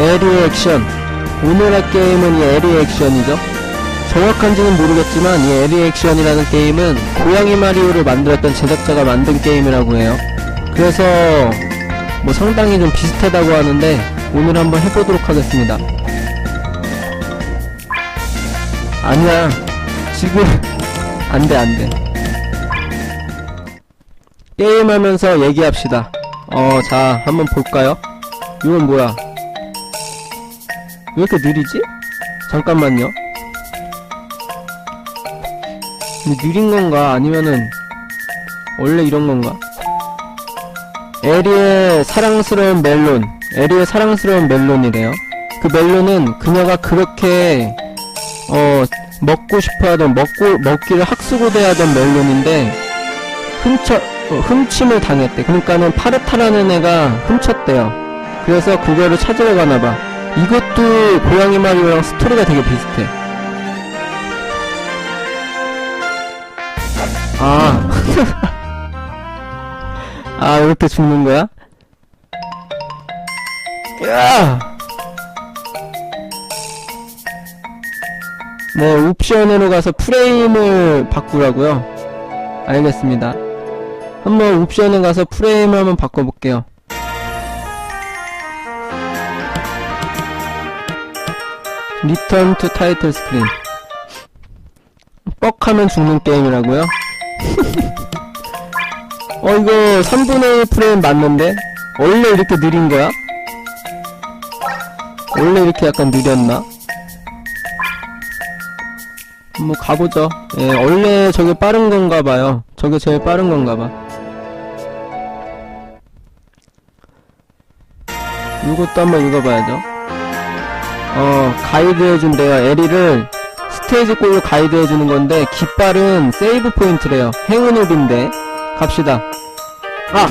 에리 액션. 오늘 할 게임은 이 에리 액션이죠. 정확한지는 모르겠지만 이 에리 액션이라는 게임은 고양이 마리오를 만들었던 제작자가 만든 게임이라고 해요. 그래서 뭐 상당히 좀 비슷하다고 하는데 오늘 한번 해보도록 하겠습니다. 아니야. 지금 안돼 안돼. 게임하면서 얘기합시다. 어, 자, 한번 볼까요? 이건 뭐야? 왜 이렇게 느리지? 잠깐만요. 느린 건가? 아니면은, 원래 이런 건가? 에리의 사랑스러운 멜론. 에리의 사랑스러운 멜론이래요. 그 멜론은 그녀가 그렇게, 어, 먹고 싶어 하던, 먹고, 먹기를 학수고대 하던 멜론인데, 훔쳐, 어, 훔침을 당했대. 그러니까는 파르타라는 애가 훔쳤대요. 그래서 그거를 찾으러 가나봐. 이것도 고양이 마리오랑 스토리가 되게 비슷해. 아. 아, 이렇게 죽는 거야? 야! 네, 옵션으로 가서 프레임을 바꾸라고요. 알겠습니다. 한번 옵션에 가서 프레임을 한번 바꿔볼게요. 리턴 투 타이틀 스크린. 뻑하면 죽는 게임이라고요? 어, 이거 3분의 1 프레임 맞는데? 원래 이렇게 느린 거야? 원래 이렇게 약간 느렸나? 한번 가보죠. 예, 원래 저게 빠른 건가 봐요. 저게 제일 빠른 건가 봐. 이것도 한번 읽어봐야죠. 어, 가이드 해준 대요. 에리를 스테이지 골로 가이드 해주는 건데, 깃발은 세이브 포인트래요. 행운을 빈데 갑시다. 아!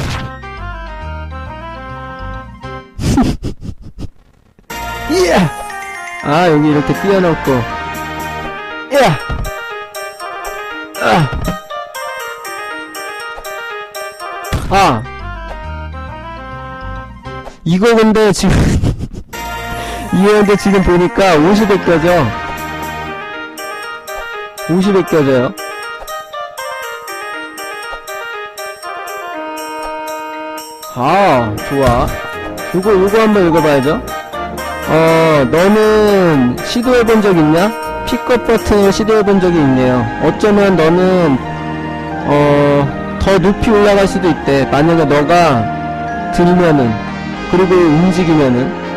예! 아, 여기 이렇게 띄워놓고. 예! 아! 아! 이거 근데 지금, 이거 근데 지금 보니까 옷이 벗겨져. 옷이 벗겨져요. 아, 좋아. 요거, 요거 한번 읽어봐야죠. 어, 너는 시도해본 적 있냐? 픽업 버튼을 시도해본 적이 있네요. 어쩌면 너는, 어, 더 높이 올라갈 수도 있대. 만약에 너가 들면은, 그리고 움직이면은,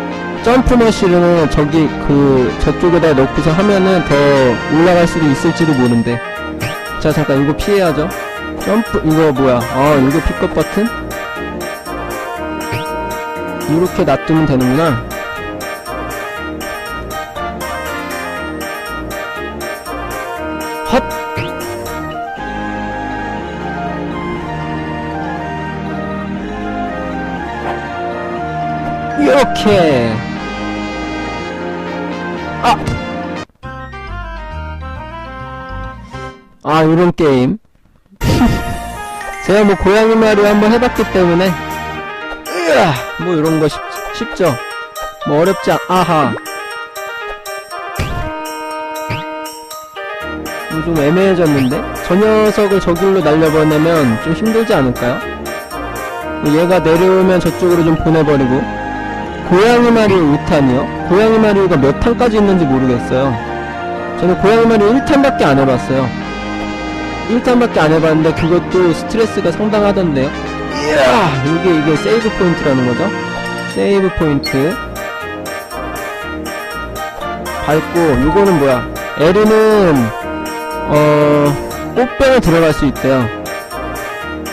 점프 머시는 저기, 그, 저쪽에다 놓고서 하면은 더 올라갈 수도 있을지도 모른대. 자, 잠깐, 이거 피해야죠. 점프, 이거 뭐야. 어, 이거 픽업 버튼? 이렇게 놔두면 되는구나. 헛! 이렇게! 아! 아, 요런 게임. 제가 뭐 고양이 마리오 한번 해봤기 때문에, 으아! 뭐 이런 거 쉽, 쉽죠? 뭐 어렵지 않, 아하. 뭐좀 애매해졌는데? 저 녀석을 저길로 날려보내면 좀 힘들지 않을까요? 뭐 얘가 내려오면 저쪽으로 좀 보내버리고 고양이 마리오 5탄이요? 고양이 마리오가 몇 탄까지 있는지 모르겠어요. 저는 고양이 마리오 1탄밖에 안 해봤어요. 1탄밖에 안 해봤는데 그것도 스트레스가 상당하던데요? 이야! 이게 이게 세이브 포인트라는 거죠? 세이브 포인트. 밟고 요거는 뭐야? 에르는 어 꽃병에 들어갈 수 있대요.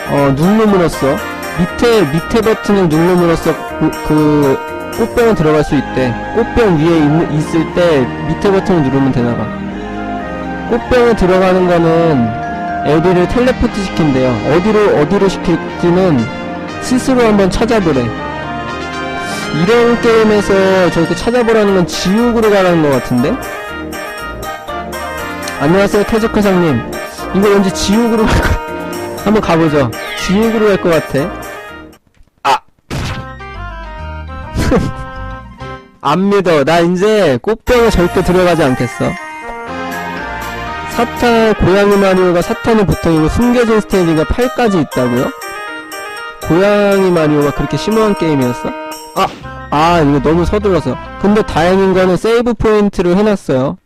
어 누름으로써 밑에 밑에 버튼을 누름으로써 그, 그 꽃병에 들어갈 수 있대. 꽃병 위에 있, 있을 때 밑에 버튼을 누르면 되나봐. 꽃병에 들어가는 거는 애들을 텔레포트 시킨대요. 어디로 어디로 시킬지는 스스로 한번 찾아보래. 이런 게임에서 저렇게 찾아보라는 건 지옥으로 가라는 것 같은데? 안녕하세요 태적회장님. 이거 왠지 지옥으로 갈 것... 한번 가보죠. 지옥으로 갈 것 같아 안 믿어. 나 이제 꽃병에 절대 들어가지 않겠어. 사탄, 고양이 마리오가 사탄의 보통이고 숨겨진 스테이지가 8까지 있다고요? 고양이 마리오가 그렇게 심오한 게임이었어? 아, 아, 이거 너무 서둘러서. 근데 다행인 거는 세이브 포인트를 해놨어요.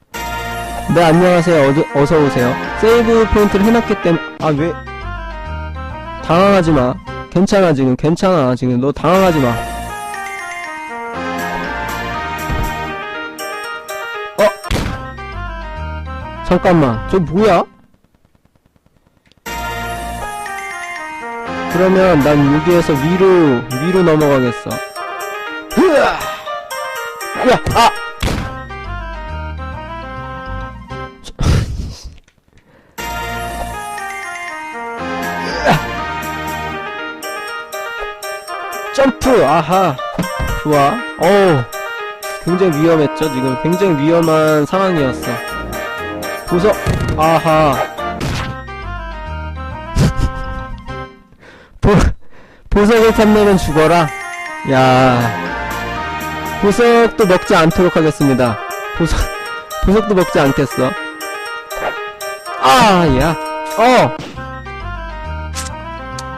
네, 안녕하세요. 어저, 어서 오세요. 세이브 포인트를 해놨기 때문에, 아, 왜? 당황하지 마. 괜찮아, 지금. 괜찮아, 지금. 너 당황하지 마. 잠깐만. 저 뭐야? 그러면 난 여기에서 위로, 위로 넘어가겠어. 으아! 야, 아! 점프! 아하! 좋아. 어우. 굉장히 위험했죠, 지금. 굉장히 위험한 상황이었어. 보석! 아하. 보, 보석을 탐내면 죽어라. 야. 보석도 먹지 않도록 하겠습니다. 보석, 보석도 먹지 않겠어. 아, 야. 어!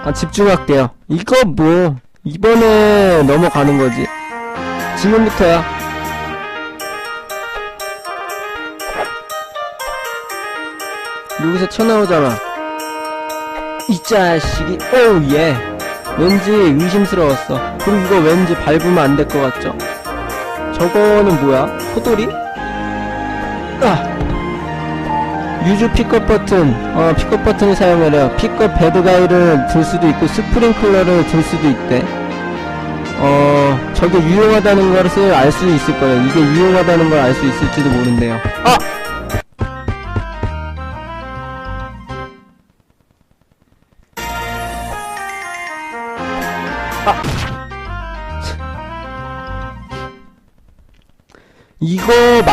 아, 집중할게요. 이거 뭐, 이번에 넘어가는 거지. 지금부터야. 여기서 튀어나오잖아. 이 자식이, 오우, 예. 왠지 의심스러웠어. 그리고 이거 왠지 밟으면 안 될 것 같죠? 저거는 뭐야? 포돌이? 아! 유즈 픽업 버튼, 어, 픽업 버튼을 사용하려 픽업 베드가이를 들 수도 있고 스프링클러를 들 수도 있대. 어, 저게 유용하다는 것을 알 수 있을 거예요. 이게 유용하다는 걸 알 수 있을지도 모른대요. 아!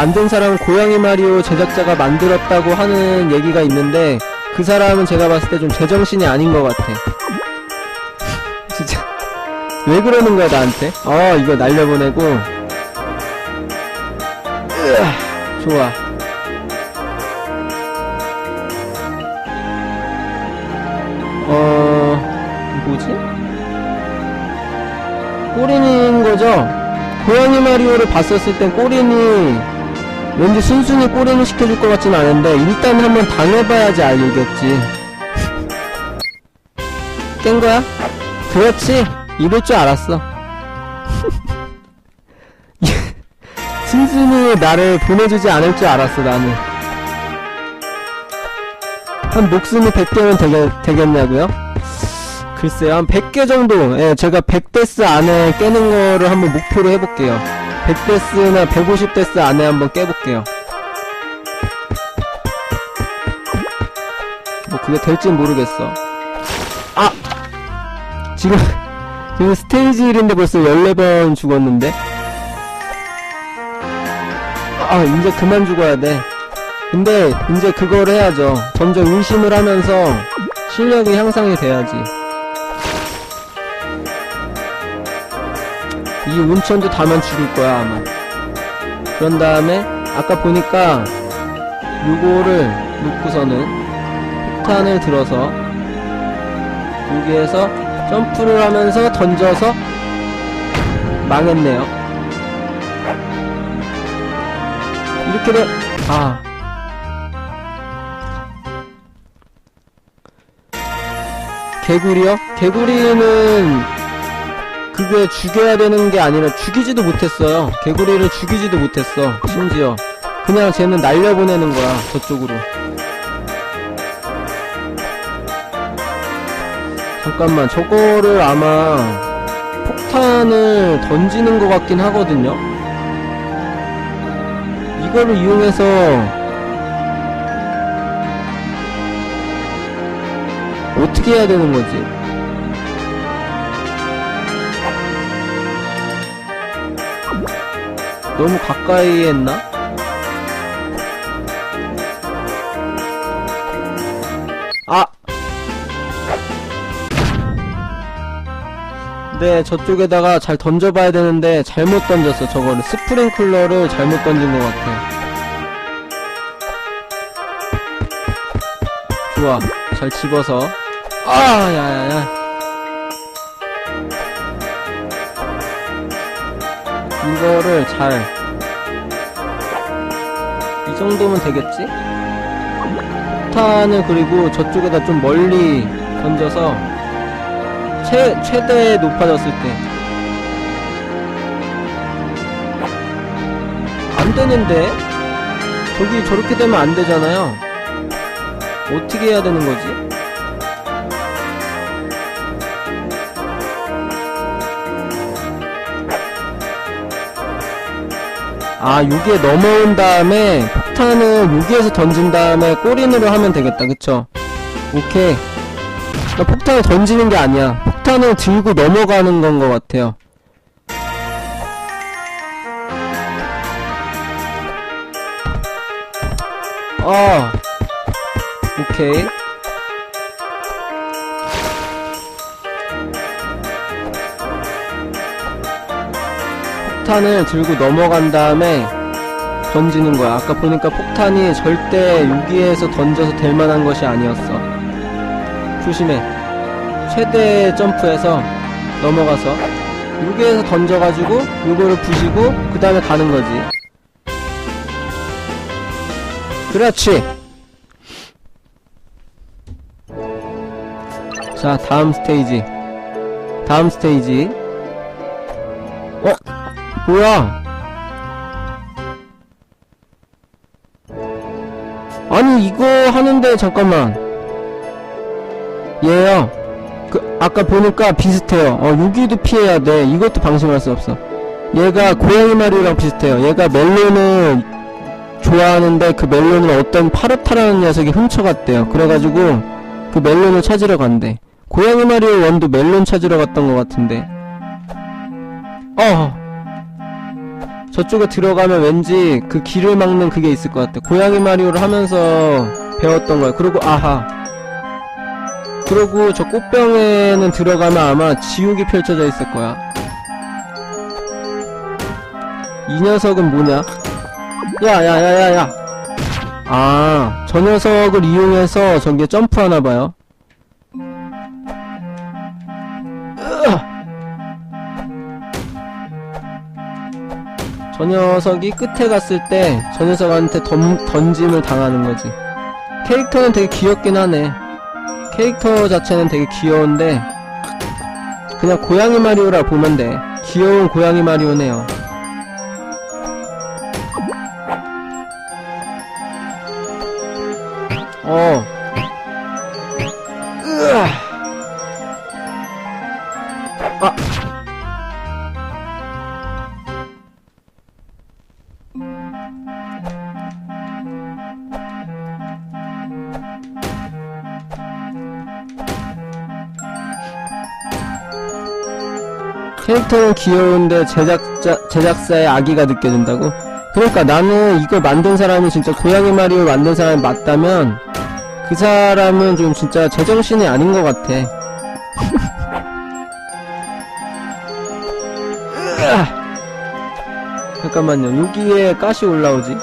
만든 사람은 고양이 마리오 제작자가 만들었다고 하는 얘기가 있는데 그 사람은 제가 봤을 때 좀 제정신이 아닌 것 같아. 진짜 왜 그러는 거야 나한테? 어 이거 날려보내고 좋아. 어 뭐지? 꼬리는 거죠? 고양이 마리오를 봤었을 땐 꼬린이 왠지 순순히 꼬린을 시켜줄 것 같진 않은데 일단 한번 당해봐야지 알겠지 깬 거야? 그렇지 이럴 줄 알았어 순순히 나를 보내주지 않을 줄 알았어 나는 한 목숨이 100개면 되겠, 되겠냐고요? 글쎄요, 한 100개 정도, 예, 제가 100데스 안에 깨는 거를 한번 목표로 해볼게요. 100데스나 150데스 안에 한번 깨볼게요. 뭐, 그게 될진 모르겠어. 아! 지금, 지금 스테이지 1인데 벌써 14번 죽었는데? 아, 이제 그만 죽어야 돼. 근데, 이제 그걸 해야죠. 점점 의심을 하면서 실력이 향상이 돼야지. 이 온천도 다만 죽일 거야 아마 그런 다음에 아까 보니까 요거를 놓고서는 폭탄을 들어서 여기에서 점프를 하면서 던져서 망했네요 이렇게 돼, 아. 개구리요? 개구리는 그게 죽여야 되는 게 아니라 죽이지도 못했어요. 개구리를 죽이지도 못했어. 심지어. 그냥 쟤는 날려보내는 거야, 저쪽으로. 잠깐만, 저거를 아마 폭탄을 던지는 것 같긴 하거든요. 이거를 이용해서 어떻게 해야 되는 거지? 너무 가까이 했나? 아! 네, 저쪽에다가 잘 던져봐야 되는데 잘못 던졌어, 저거를. 스프링클러를 잘못 던진 것 같아. 좋아, 잘 집어서. 아, 야야야. 이거를 잘. 이 정도면 되겠지? 폭탄을 그리고 저쪽에다 좀 멀리 던져서 최, 최대 높아졌을 때. 안 되는데? 저기 저렇게 되면 안 되잖아요. 어떻게 해야 되는 거지? 아, 여기에 넘어온 다음에 폭탄을 여기에서 던진 다음에 꼬린으로 하면 되겠다. 그쵸? 오케이. 나 폭탄을 던지는 게 아니야. 폭탄을 들고 넘어가는 건 것 같아요. 어. 오케이. 폭탄을 들고 넘어간 다음에 던지는 거야. 아까 보니까 폭탄이 절대 여기에서 던져서 될 만한 것이 아니었어. 조심해. 최대 점프해서 넘어가서 여기에서 던져가지고 요거를 부시고 그 다음에 가는 거지. 그렇지. 자, 다음 스테이지. 다음 스테이지. 어? 뭐야? 아니, 이거 하는데, 잠깐만. 얘요. 그, 아까 보니까 비슷해요. 어, 여기도 피해야 돼. 이것도 방심할 수 없어. 얘가 고양이 마리오랑 비슷해요. 얘가 멜론을 좋아하는데 그 멜론을 어떤 파르타라는 녀석이 훔쳐갔대요. 그래가지고 그 멜론을 찾으러 간대. 고양이 마리오 원도 멜론 찾으러 갔던 것 같은데. 어. 저쪽에 들어가면 왠지 그 길을 막는 그게 있을 것 같아. 고양이 마리오를 하면서 배웠던 거야. 그리고 아하. 그리고 저 꽃병에는 들어가면 아마 지옥이 펼쳐져 있을 거야. 이 녀석은 뭐냐? 야, 야, 야, 야, 야. 아, 저 녀석을 이용해서 저기에 점프하나봐요. 저 녀석이 끝에 갔을 때 저 녀석한테 던, 던짐을 당하는 거지. 캐릭터는 되게 귀엽긴 하네. 캐릭터 자체는 되게 귀여운데 그냥 고양이 마리오라 보면 돼. 귀여운 고양이 마리오네요. 어. 으아. 아. 캐릭터는 귀여운데 제작자 제작사의 악의가 느껴진다고? 그러니까 나는 이걸 만든 사람이 진짜 고양이 마리오 만든 사람이 맞다면 그 사람은 좀 진짜 제정신이 아닌 것 같아. 잠깐만요. 여기에 가시 올라오지?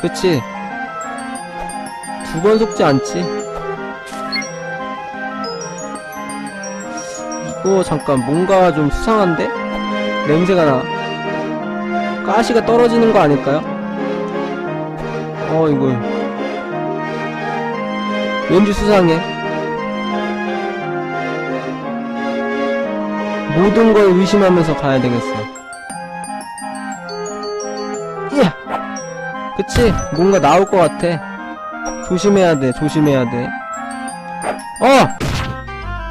그치? 두 번 속지 않지? 이거 잠깐 뭔가 좀 수상한데? 냄새가 나. 가시가 떨어지는 거 아닐까요? 어, 이거. 왠지 수상해. 모든 걸 의심하면서 가야 되겠어. 이야! 그치? 뭔가 나올 것 같아. 조심해야 돼, 조심해야 돼. 어!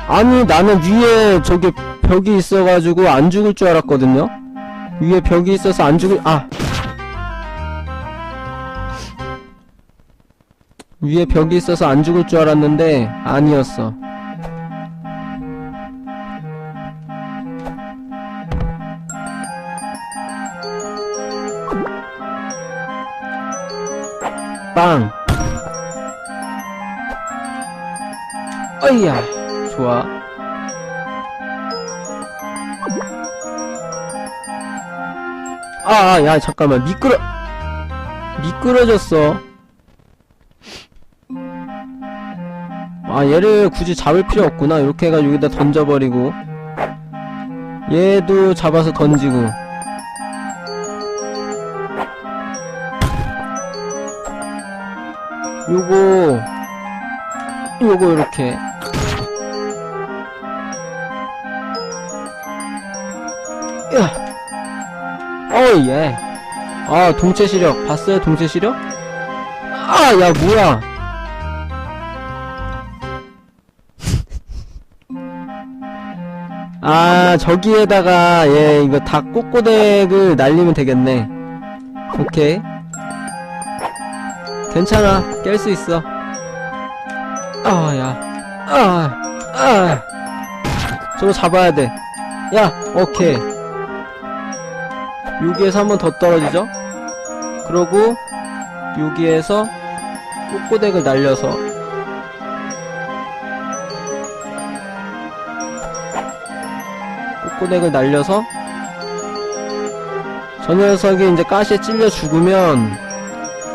아니, 나는 위에 저기 벽이 있어가지고 안 죽을 줄 알았거든요? 위에 벽이 있어서 안 죽을, 아! 위에 벽이 있어서 안 죽을 줄 알았는데 아니었어. 빵. 어이야. 아, 아, 야, 잠깐만. 미끄러, 미끄러졌어. 아, 얘를 굳이 잡을 필요 없구나. 이렇게 해가지고 여기다 던져버리고. 얘도 잡아서 던지고. 요거, 요거 이렇게. 야. 어, 예. 아, 동체 시력. 봤어요? 동체 시력? 아, 야, 뭐야. 아, 저기에다가, 예, 이거 다 꼬꼬댁을 날리면 되겠네. 오케이. 괜찮아. 깰 수 있어. 아, 야. 아, 아. 저거 잡아야 돼. 야, 오케이. 여기에서 한 번 더 떨어지죠? 그러고, 여기에서 꼬꼬댁을 날려서 꼬꼬댁을 날려서 저 녀석이 이제 가시에 찔려 죽으면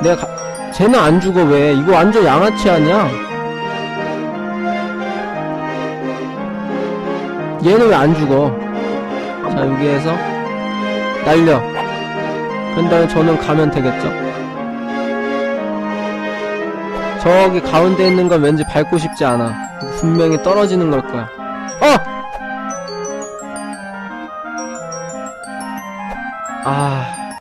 내가 가... 쟤는 안 죽어 왜? 이거 완전 양아치 아니야? 얘는 왜 안 죽어? 자 여기에서 날려. 그런 다음에 저는 가면 되겠죠. 저기 가운데 있는 건 왠지 밟고 싶지 않아. 분명히 떨어지는 걸 거야. 어! 아.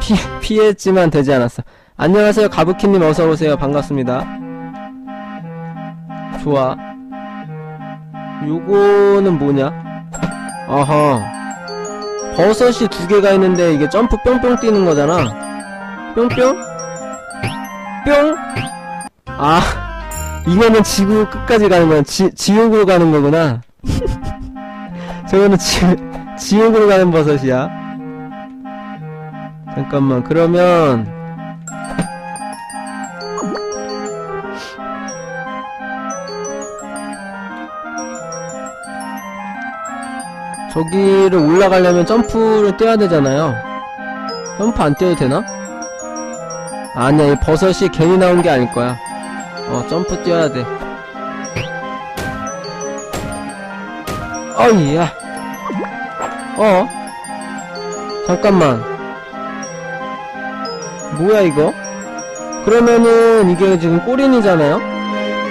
피, 피했지만 되지 않았어. 안녕하세요 가부키님 어서오세요. 반갑습니다. 좋아. 요거는 뭐냐 어허 버섯이 두 개가 있는데 이게 점프 뿅뿅 뛰는 거잖아. 뿅뿅? 뿅? 아 이거는 지구 끝까지 가는 거야. 지, 지옥으로 가는 거구나. 저거는 지, 지옥으로 가는 버섯이야. 잠깐만 그러면 저기를 올라가려면 점프를 떼야 되잖아요 점프 안 떼도 되나? 아니야 이 버섯이 괜히 나온 게 아닐 거야 어 점프 뛰어야 돼 어이야 어? 잠깐만 뭐야 이거? 그러면은 이게 지금 꼬린이잖아요?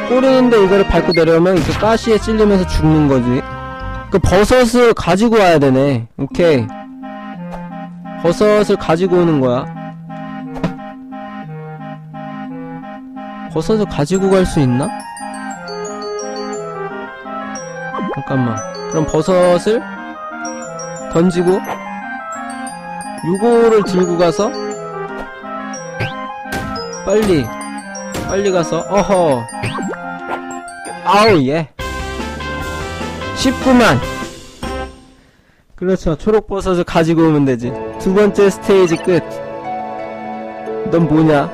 꼬린인데 이거를 밟고 내려오면 이렇게 가시에 찔리면서 죽는 거지 그 버섯을 가지고 와야 되네. 오케이. 버섯을 가지고 오는 거야. 버섯을 가지고 갈 수 있나? 잠깐만. 그럼 버섯을 던지고 요거를 들고 가서 빨리 빨리 가서 어허. 아우 예 쉽구만 그렇죠. 초록버섯을 가지고 오면 되지. 두 번째 스테이지 끝넌 뭐냐?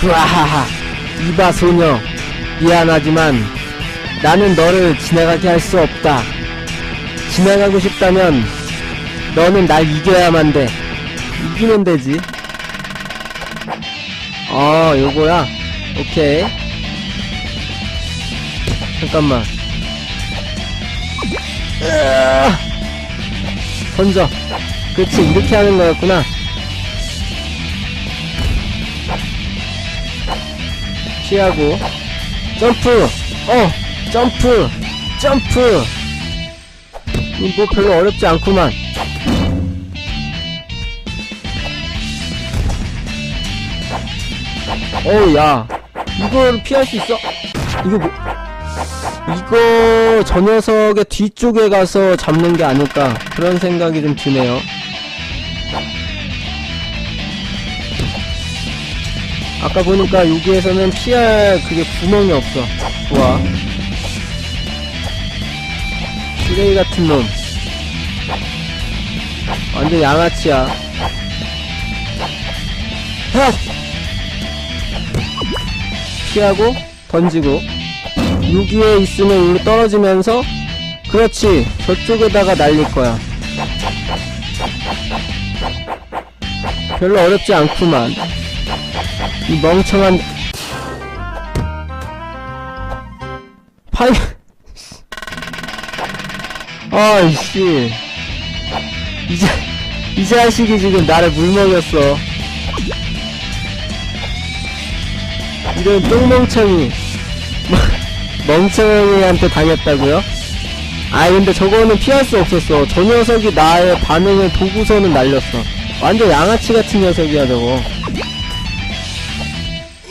그아하하. 이봐 소녀. 미안하지만 나는 너를 지나가게 할 수 없다. 지나가고 싶다면 너는 날 이겨야만 돼. 이기면 되지 어 요거야? 오케이. 잠깐만. 으아! 던져. 그치 이렇게 하는 거였구나. 피하고. 점프! 어 점프! 점프! 이뭐 별로 어렵지 않구만 어우 야. 이걸 피할 수 있어? 이거 뭐 이거 저 녀석의 뒤쪽에 가서 잡는 게 아닐까 그런 생각이 좀 드네요. 아까 보니까 여기에서는 피할 그게 구멍이 없어. 좋아 쓰레기 같은 놈. 완전 양아치야. 하! 피하고 던지고 여기에 있으면 여기 떨어지면서 그렇지 저쪽에다가 날릴 거야. 별로 어렵지 않구만. 이 멍청한 파이 아이씨. 이제 이 자식이 지금 나를 물먹였어 이런 똥멍청이. 멍청이한테 당했다고요? 아 근데 저거는 피할 수 없었어. 저 녀석이 나의 반응을 보고서는 날렸어. 완전 양아치 같은 녀석이야 저거.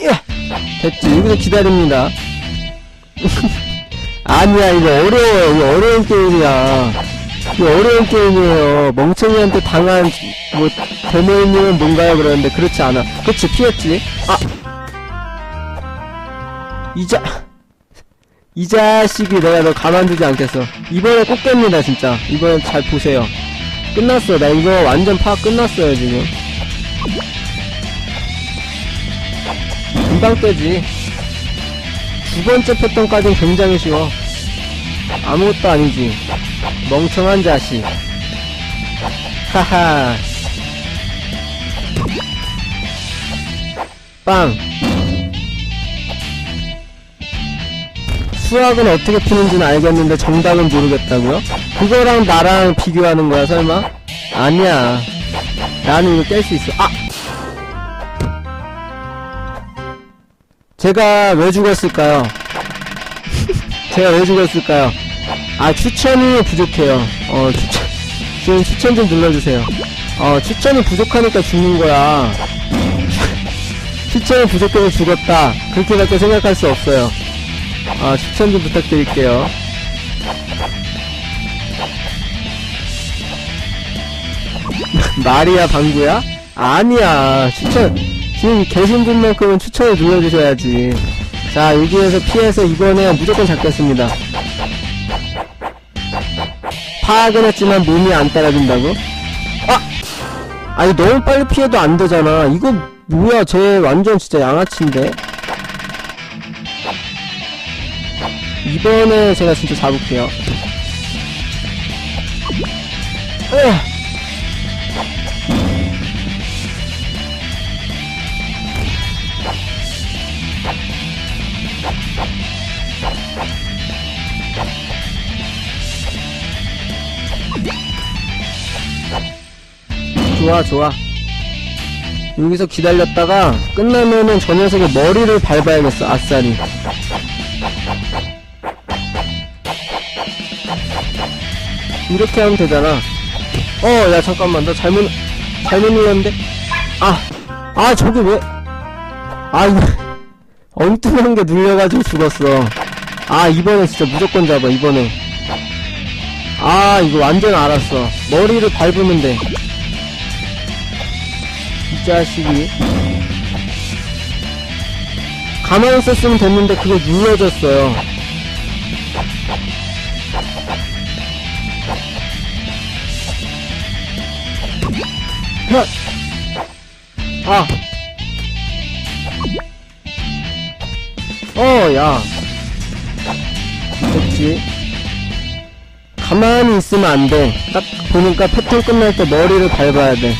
예! 됐지. 여기서 기다립니다. 아니야 이거 어려워요. 이거 어려운 게임이야. 이거 어려운 게임이에요. 멍청이한테 당한 뭐 데모님은 뭔가요? 그러는데 그렇지 않아. 그치 피했지? 아 이자 이 자식이 내가 너 가만두지 않겠어. 이번에 꼭 깹니다 진짜. 이번엔 잘 보세요. 끝났어. 나 이거 완전 파악 끝났어요 지금. 금방 깨지. 두 번째 패턴까지는 굉장히 쉬워. 아무것도 아니지. 멍청한 자식. 하하. 빵 수학은 어떻게 푸는지는 알겠는데 정답은 모르겠다고요? 그거랑 나랑 비교하는 거야 설마? 아니야 나는 이거 깰 수 있어 아! 제가 왜 죽었을까요? 제가 왜 죽었을까요? 아 추천이 부족해요 어 추천 지금 추천 좀 눌러주세요 어 추천이 부족하니까 죽는 거야 추천이 부족해서 죽었다 그렇게밖에 생각할 수 없어요 아, 추천 좀 부탁드릴게요. 마리아 방구야? 아니야. 추천, 지금 계신 분만큼은 추천을 눌러주셔야지. 자, 여기에서 피해서 이번에 무조건 잡겠습니다. 파악은 했지만 몸이 안 따라준다고? 아! 아니, 너무 빨리 피해도 안 되잖아. 이거 뭐야, 쟤 완전 진짜 양아치인데? 이번에 제가 진짜 잡을게요. 으아. 좋아, 좋아. 여기서 기다렸다가 끝나면은 저 녀석의 머리를 밟아야겠어, 아싸리. 이렇게 하면 되잖아. 어, 야, 잠깐만. 나 잘못, 잘못 눌렀는데? 아, 아, 저게 왜, 아, 이거, 엉뚱한 게 눌려가지고 죽었어. 아, 이번에 진짜 무조건 잡아, 이번에. 아, 이거 완전 알았어. 머리를 밟으면 돼. 이 자식이. 가만히 있었으면 됐는데 그거 눌러졌어요. 헛! 아! 어, 야. 됐지. 가만히 있으면 안 돼. 딱 보니까 패턴 끝날 때 머리를 밟아야 돼.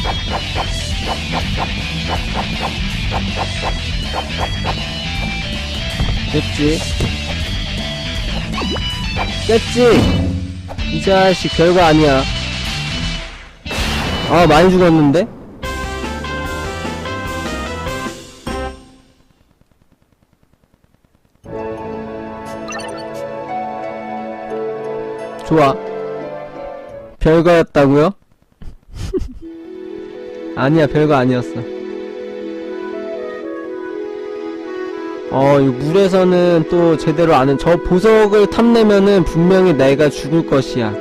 됐지. 깼지? 이 자식 별거 아니야. 아, 많이 죽었는데? 좋아. 별거였다고요? 아니야, 별거 아니었어. 어, 이 물에서는 또 제대로 아는 저 보석을 탐내면은 분명히 내가 죽을 것이야.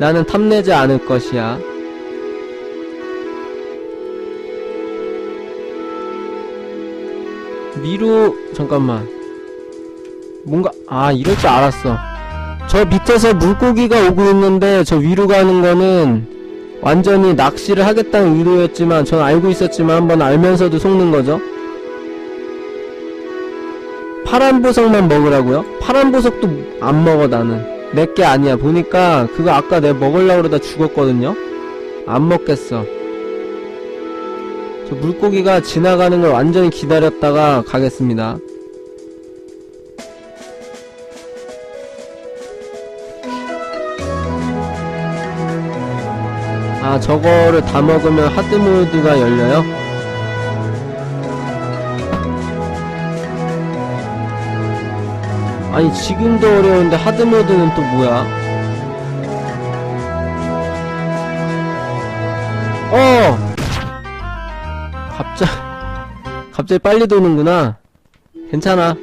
나는 탐내지 않을 것이야. 위로 잠깐만. 뭔가 아 이럴 줄 알았어. 저 밑에서 물고기가 오고 있는데 저 위로 가는 거는 완전히 낚시를 하겠다는 의도였지만 전 알고 있었지만 한번 알면서도 속는 거죠. 파란 보석만 먹으라고요? 파란 보석도 안 먹어 나는. 내 게 아니야. 보니까 그거 아까 내가 먹으려고 그러다 죽었거든요. 안 먹겠어 저 물고기가 지나가는 걸 완전히 기다렸다가 가겠습니다 아 저거를 다 먹으면 하드모드가 열려요? 아니 지금도 어려운데 하드모드는 또 뭐야? 갑자기 빨리 도는구나 괜찮아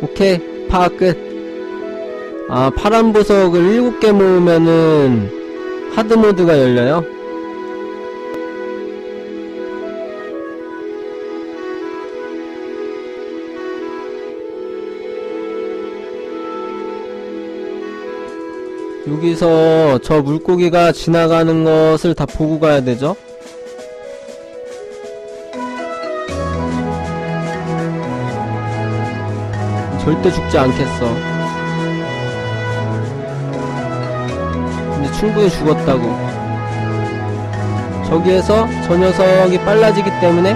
오케이 파악 끝아 파란 보석을 7개 모으면은 하드 모드가 열려요? 여기서 저 물고기가 지나가는 것을 다 보고 가야 되죠? 절대 죽지 않겠어. 근데 충분히 죽었다고. 저기에서 저 녀석이 빨라지기 때문에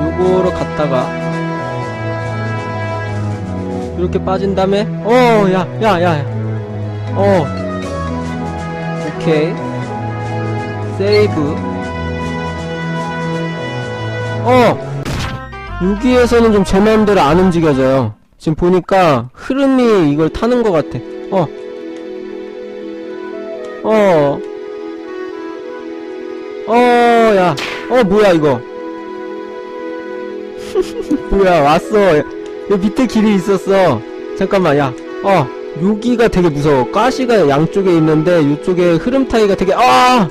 요거로 갔다가 이렇게 빠진 다음에 어, 야, 야, 야, 야. 어. 오케이. 세이브. 어! 여기에서는 좀 제 마음대로 안 움직여져요. 지금 보니까 흐름이 이걸 타는 것 같아. 어. 어. 어, 야. 어, 뭐야, 이거. 뭐야, 왔어. 여기 밑에 길이 있었어. 잠깐만, 야. 어. 여기가 되게 무서워. 가시가 양쪽에 있는데 이쪽에 흐름 타이가 되게 아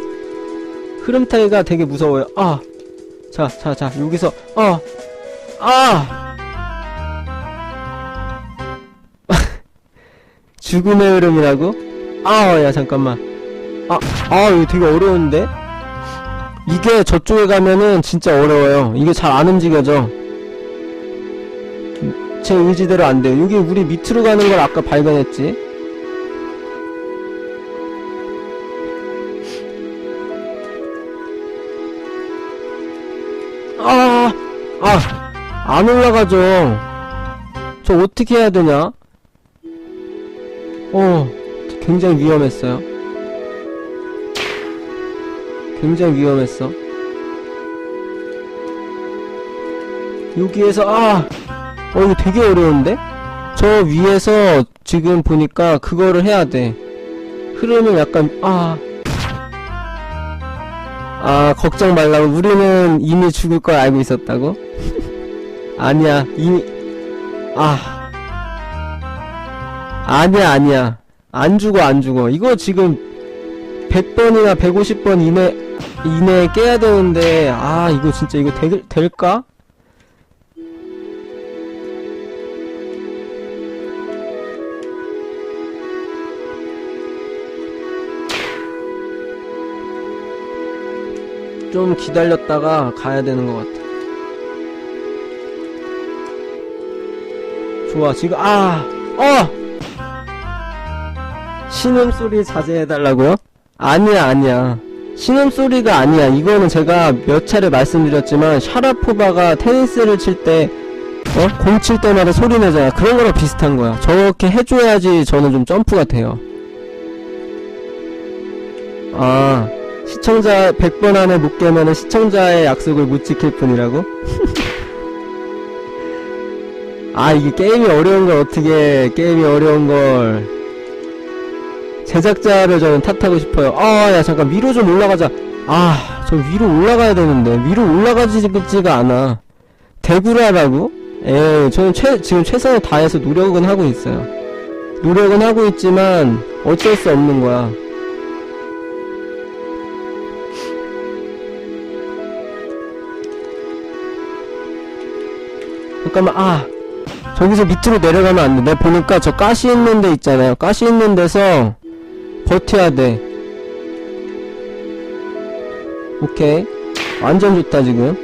흐름 타이가 되게 무서워요. 아. 자, 자, 자. 여기서 아. 아. 죽음의 흐름이라고? 아, 야, 잠깐만. 아, 아, 이거 되게 어려운데? 이게 저쪽에 가면은 진짜 어려워요. 이게 잘 안 움직여져. 제 의지대로 안 돼요. 여기 우리 밑으로 가는 걸 아까 발견했지. 안 올라가죠. 저 어떻게 해야 되냐? 어, 굉장히 위험했어요. 굉장히 위험했어. 여기에서, 아! 어, 이거 되게 어려운데? 저 위에서 지금 보니까 그거를 해야 돼. 흐름을 약간, 아. 아, 걱정 말라고. 우리는 이미 죽을 걸 알고 있었다고? 아니야, 이미, 아. 아니야, 아니야. 안 죽어, 안 죽어. 이거 지금 100번이나 150번 이내, 이내에 깨야 되는데, 아, 이거 진짜 이거 될, 될까? 좀 기다렸다가 가야 되는 것 같아. 좋아, 지금, 아! 어! 신음소리 자제해달라고요? 아니야, 아니야. 신음소리가 아니야. 이거는 제가 몇 차례 말씀드렸지만, 샤라포바가 테니스를 칠 때, 어? 공 칠 때마다 소리 내잖아. 그런 거랑 비슷한 거야. 저렇게 해줘야지 저는 좀 점프가 돼요. 아, 시청자 100번 안에 못 깨면은 시청자의 약속을 못 지킬 뿐이라고? 아 이게 게임이 어려운 걸 어떻게 게임이 어려운 걸. 제작자를 저는 탓하고 싶어요. 아 야 잠깐 위로 좀 올라가자. 아 저 위로 올라가야 되는데. 위로 올라가지가 않아. 대구라라고? 에이 저는 최, 지금 최선을 다해서 노력은 하고 있어요. 노력은 하고 있지만 어쩔 수 없는 거야. 잠깐만 아 저기서 밑으로 내려가면 안돼. 내가 보니까 저 가시 있는 데 있잖아요. 가시 있는 데서 버텨야 돼. 오케이. 완전 좋다 지금.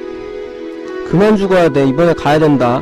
그만 죽어야 돼. 이번에 가야 된다